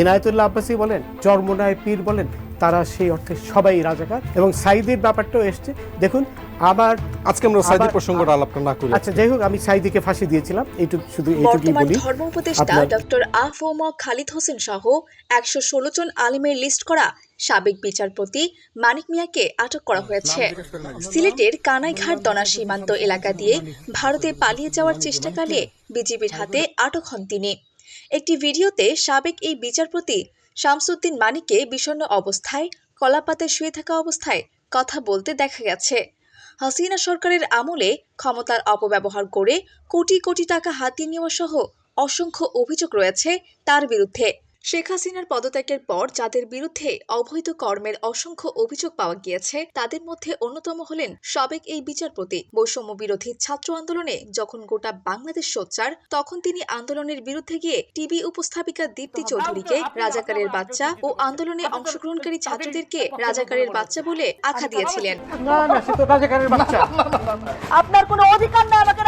এনায়তুল্লাহ আব্বাসী বলেন চরমোনায় পীর বলেন তারা সেই অর্থে সবাই রাজাকার। এবং সাইদির ব্যাপারটাও এসছে। দেখুন আবার আজকে আমরা সাইদি প্রসঙ্গটা আলাপটা না করি আচ্ছা যাই হোক আমি সাইদিকে ফাঁসি দিয়েছিলাম। এইটুকু শুধু এইটুকুই বলি। ধর্ম উপদেষ্টা ডক্টর আফম খালিদ হোসেন সহ একশো ষোলো জন আলিমের লিস্ট করা সাবেক বিচারপতি মানিক মিয়াকে আটক করা হয়েছে। সিলেটের কানাইঘাট দনা সীমান্ত এলাকা দিয়ে ভারতে পালিয়ে যাওয়ার চেষ্টাকালে বিজিবির হাতে আটক হন তিনি। একটি ভিডিওতে সাবেক এই বিচারপতি শামসুদ্দিন মানিকে বিষণ্ন অবস্থায়, কলাপাতে শুয়ে থাকা অবস্থায় কথা বলতে দেখা গেছে। হাসিনা সরকারের আমলে ক্ষমতার অপব্যবহার করে কোটি কোটি টাকা হাতিয়ে নেওয়া সহ অসংখ্য অভিযোগ রয়েছে তার বিরুদ্ধে। শেখ হাসিনার পদত্যাগের পর যাদের বিরুদ্ধে অবৈধ কর্মের অসংখ্য অভিযোগ পাওয়া গিয়েছে তাদের মধ্যে অন্যতম হলেন সাবেক এই বিচারপতি। বৈষম্য বিরোধী ছাত্র আন্দোলনে যখন গোটা বাংলাদেশ সোচ্চার তখন তিনি আন্দোলনের বিরুদ্ধে গিয়ে টিভি উপস্থাপিকা দীপ্তি চৌধুরীকে রাজাকারের বাচ্চা ও আন্দোলনে অংশগ্রহণকারী ছাত্রদেরকে রাজাকারের বাচ্চা বলে আখ্যা দিয়েছিলেন। না না আপনার কোনো অধিকার নেই আমাকে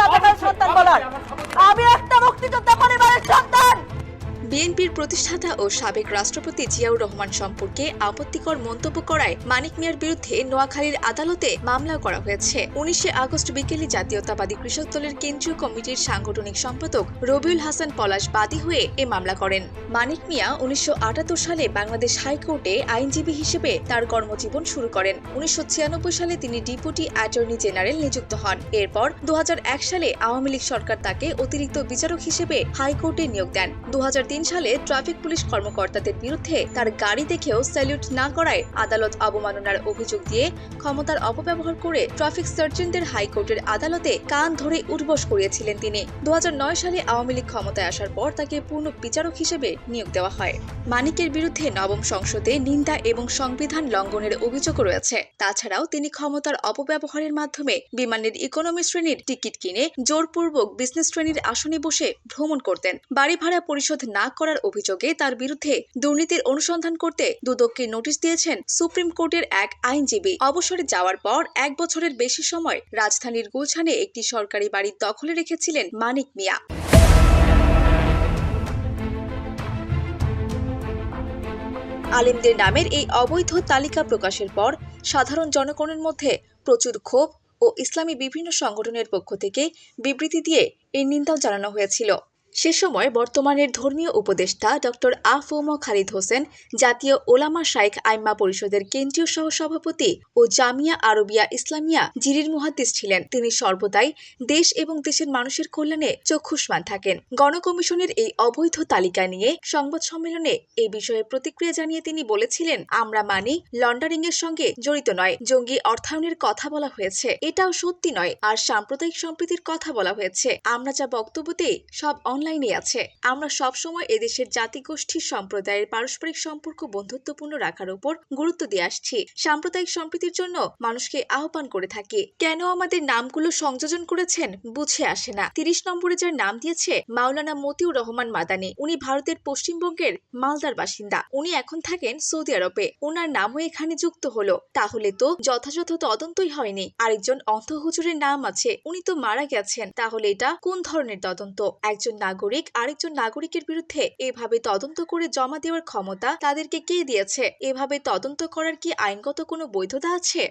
প্রতিষ্ঠাতা ও সাবেক রাষ্ট্রপতি জিয়াউর রহমান সম্পর্কে আপত্তিকর মন্তব্য করায় মানিক মিয়ার বিরুদ্ধে নোয়াখালীর আদালতে মামলা করা হয়েছে। উনিশে আগস্ট বিকেলে জাতীয়তাবাদী কৃষক দলের কেন্দ্রীয় কমিটির সাংগঠনিক সম্পাদক রবিউল হাসান পলাশ বাদী হয়ে এ মামলা করেন। মানিক মিয়া উনিশশো আটাত্তর সালে বাংলাদেশ হাইকোর্টে আইনজীবী হিসেবে তার কর্মজীবন শুরু করেন। উনিশশো ছিয়ানব্বই সালে তিনি ডিপুটি অ্যাটর্নি জেনারেল নিযুক্ত হন। এরপর দু হাজার এক সালে আওয়ামী লীগ সরকার তাকে অতিরিক্ত বিচারক হিসেবে হাইকোর্টে নিয়োগ দেন। দু হাজার তিন সালে ট্রাফিক পুলিশ কর্মকর্তাদের বিরুদ্ধে তার গাড়ি দেখেও স্যালিউট না করায় আদালত অবমাননার অভিযোগ দিয়ে ক্ষমতার অপব্যবহার করে ট্রাফিক সার্জনদের হাইকোর্টের আদালতে কান ধরে উঠবস করিয়েছিলেন তিনি। দু সালে আওয়ামী লীগ ক্ষমতায় আসার পর তাকে পূর্ণ বিচারক হিসেবে নিয়োগ দেওয়া হয়। মানিকের বিরুদ্ধে নবম সংসদে নিন্দা এবং সংবিধান লঙ্ঘনের অভিযোগ রয়েছে। তাছাড়াও তিনি ক্ষমতার অপব্যবহারের মাধ্যমে বিমানের ইকোনমি শ্রেণির টিকিট কিনে জোরপূর্বক বিজনেস শ্রেণির আসনে বসে ভ্রমণ করতেন। বাড়ি ভাড়া পরিশোধ না করার অভিযোগে তার বিরুদ্ধে দুর্নীতির অনুসন্ধান করতে দুদককে নোটিশ দিয়েছেন সুপ্রিম কোর্টের এক আইনজীবী। অবসরে যাওয়ার পর এক বছরের বেশি সময় রাজধানীর গুলশানে একটি সরকারি বাড়ির দখলে রেখেছিলেন মানিক মিয়া। আলিমদের নামের এই অবৈধ তালিকা প্রকাশের পর সাধারণ জনগণের মধ্যে প্রচুর ক্ষোভ ও ইসলামী বিভিন্ন সংগঠনের পক্ষ থেকে বিবৃতি দিয়ে এর নিন্দাও জানানো হয়েছিল। সে সময় বর্তমানের ধর্মীয় উপদেষ্টা ডক্টর আফম খালিদ হোসেন, জাতীয় ওলামা শাইখ আইম্মা পরিষদের কেন্দ্রীয় সহসভাপতি ও জামিয়া আরবিয়া ইসলামিয়া জিরির মুহাদ্দিস ছিলেন। তিনি সর্বদাই দেশ এবং দেশের মানুষের কল্যাণে চক্ষুষ্মান থাকেন। গণকমিশনের এই অবৈধ তালিকা নিয়ে সংবাদ সম্মেলনে এই বিষয়ে প্রতিক্রিয়া জানিয়ে তিনি বলেছিলেন, আমরা মানি লন্ডারিং এর সঙ্গে জড়িত নয়, জঙ্গি অর্থায়নের কথা বলা হয়েছে। এটাও সত্যি নয়, আর সাম্প্রদায়িক সম্প্রীতির কথা বলা হয়েছে। আমরা যা বক্তব্য দেই, সব অনলাইনে আছে। আমরা সবসময় এদেশের জাতিগোষ্ঠীর সম্প্রদায়ের পারস্পরিক সম্পর্ক বন্ধুত্বপূর্ণ রাখার উপর গুরুত্ব দিয়ে আসছি। সাম্প্রদায়িক সম্প্রীতির জন্য মানুষকে আহ্বান করে থাকি। কেন আমাদের নামগুলো সংযোজন করেছেন বুঝে আসে না। তিরিশ নম্বরে যার নাম দিয়েছে মাওলানা মতিউর রহমান মাদানি। উনি ভারতের পশ্চিমবঙ্গের মালদার বাসিন্দা। উনি এখন থাকেন সৌদি আরবে। ওনার নামও এখানে যুক্ত হলো। তাহলে তো যথাযথ তদন্তই হয়নি। আরেকজন অন্ধ হুজুরের নাম আছে। উনি তো মারা গেছেন। তাহলে এটা কোন ধরনের তদন্ত? একজন নাগরিক, আরেকজন নাগরিকের বিরুদ্ধে এভাবে তদন্ত করে জমা দেওয়ার ক্ষমতা তাদেরকে কে দিয়েছে? এভাবে তদন্ত করার কি আইনগত কোনো বৈধতা আছে?